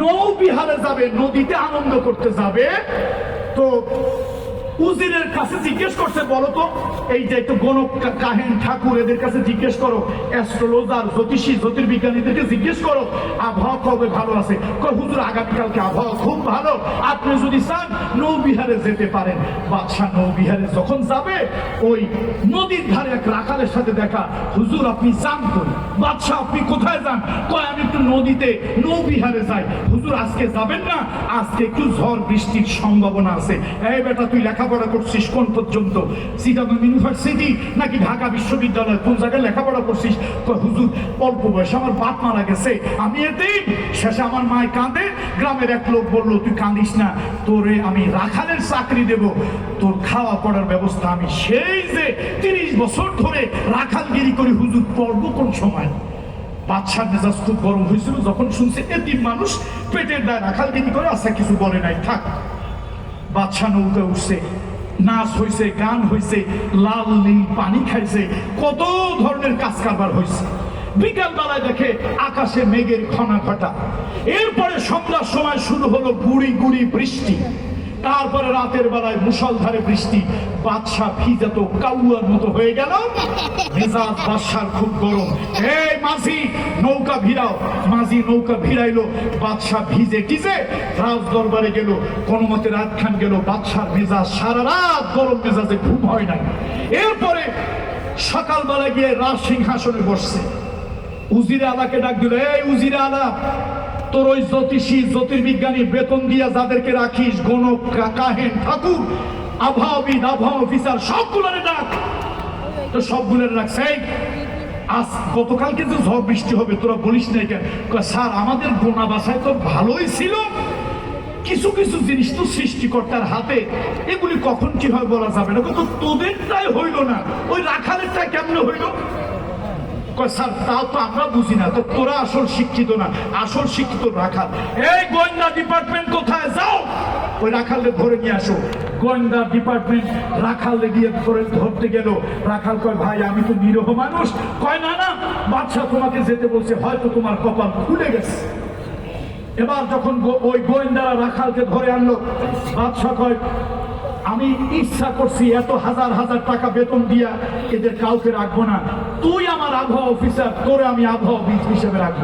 নৌবিহারে যাবে নদীতে আনন্দ করতে যাবে। তো উজিরের কাছে জিজ্ঞেস করছে, বলো তো, এই যে একটু গণক কাহেন ঠাকুর এদের কাছে জিজ্ঞেস করো অ্যাস্ট্রোলজার জ্যোতিষী, জ্যোতির্বিজ্ঞানীদেরকে জিজ্ঞেস করো, আবহাওয়া কবে ভালো আছে? হুজুর আগামীকালকে আবহাওয়া খুব ভালো। আপনি যদি চান, নৌবিহারে যেতে পারেন। বাদশাহ নৌবিহারে যখন যাবে, ওই নদীর ধারে এক রাখালের সাথে দেখা, হুজুর, আপনি যান কই? বাদশাহ, আপনি কোথায় যান? কয়, আমি একটু নদীতে, নৌবিহারে যাই। হুজুর, আজকে যাবেন না, আজকে একটু ঝড় বৃষ্টির সম্ভাবনা আছে। এই বেটা, তুই লেখাপড়া করছিস? কোন পর্যন্ত? চিটাগং ইউনিভার্সিটি নাকি ঢাকা বিশ্ববিদ্যালয়? কোন জায়গায় লেখাপড়া করছিস? কয়, হুজুর, অল্প বয়সে আমার বাপ মারা গেছে। আমি এতেই শেষে আমার মায় কাঁদে। গ্রামের এক লোক বলল, তুই কাঁদিস না। তোরে আমি রাখালের চাকরি দেব। তোর খাওয়া পড়ার ব্যবস্থা আমি সেই যে তিরিশ বছর ধরে রাখালগিরি করি। হুজুর, পড়ব কোন সময়? বাদশার মেজাজ খুব গরম হয়েছিল। যখন শুনছে এতিম মানুষ পেটের দায় রাখালগিরি করে আচ্ছা কিছু বলে নাই। থাক। বাদশা নৌকা উঠছে, নাচ হয়েছে গান হয়েছে লাল নীল পানি খাইছে, কত ধরনের কাজ কারবার হয়েছে বিকাল বেলায় দেখে আকাশে মেঘের ঘনা ঘটা এরপরে সন্ধ্যার সময় শুরু হলো গুড়ি গুড়ি বৃষ্টি। তারপরে রাতের বেলায় মুসলধারে বৃষ্টি। বাদশা ভিজে তো কাউয়ার মতো হয়ে গেল। মেজাজ বাদশার খুব গরম। এই মাঝি নৌকা ভিড়াও মাঝি নৌকা ভিড়াইলো বাদশাহ ভিজে টিজে রাজ দরবারে গেল কোন মতে রাত খান গেল বাদশার মেজাজ সারা রাত গরম মেজাজে ঘুম হয় নাই। এরপরে সকালবেলা গিয়ে রাজ সিংহাসনে বসছে। উজিরে আলাকে ডাক দিল এই উজিরে আলা তোর ওই জ্যোতিষী জ্যোতির্বিজ্ঞানী বেতন দিয়া যাদেরকে রাখিস গণক কাহেন ঠাকুর আবহাওয়াবিদ আবহাওয়া অফিসার সবগুলোরে ডাক। তো সবগুলোরে রাখছে এই, আজ গতকালকে কিন্তু ঝড় বৃষ্টি হবে, তোরা বলিস না কেন স্যার, আমাদের গোনা বাসায় তো ভালোই ছিল। কিছু কিছু জিনিস তো সৃষ্টিকর্তার হাতে। এগুলি কখন কি হয় বলা যাবে না? কিন্তু তোদেরটাই হইল না। ওই রাখালেরটা কেমন হইল? কয়, তাও তো আমরা বুঝি না তো তোরা আসল শিক্ষিত না আসল শিক্ষিত রাখাল। এই গোয়েন্দা ডিপার্টমেন্ট কোথায়? যাও ওই রাখালকে ধরে নিয়ে আসো। গোয়েন্দা ডিপার্টমেন্ট রাখালে গিয়ে ধরে ধরতে গেল। রাখাল কয় ভাই আমি তো নিরহ মানুষ। কয় না না বাদশাহ তোমাকে যেতে বলছে হয়তো তোমার কপাল খুলে গেছে। এবার যখন ওই গোয়েন্দারা রাখালকে ধরে আনলো বাদশাহ কয় আমি ইচ্ছা করছি এত হাজার হাজার টাকা বেতন দিয়া এদের কাউকে রাখব না। তুই আমার আবহাওয়া অফিসার তোরে আমি আবহাওয়া হিসেবে রাখব।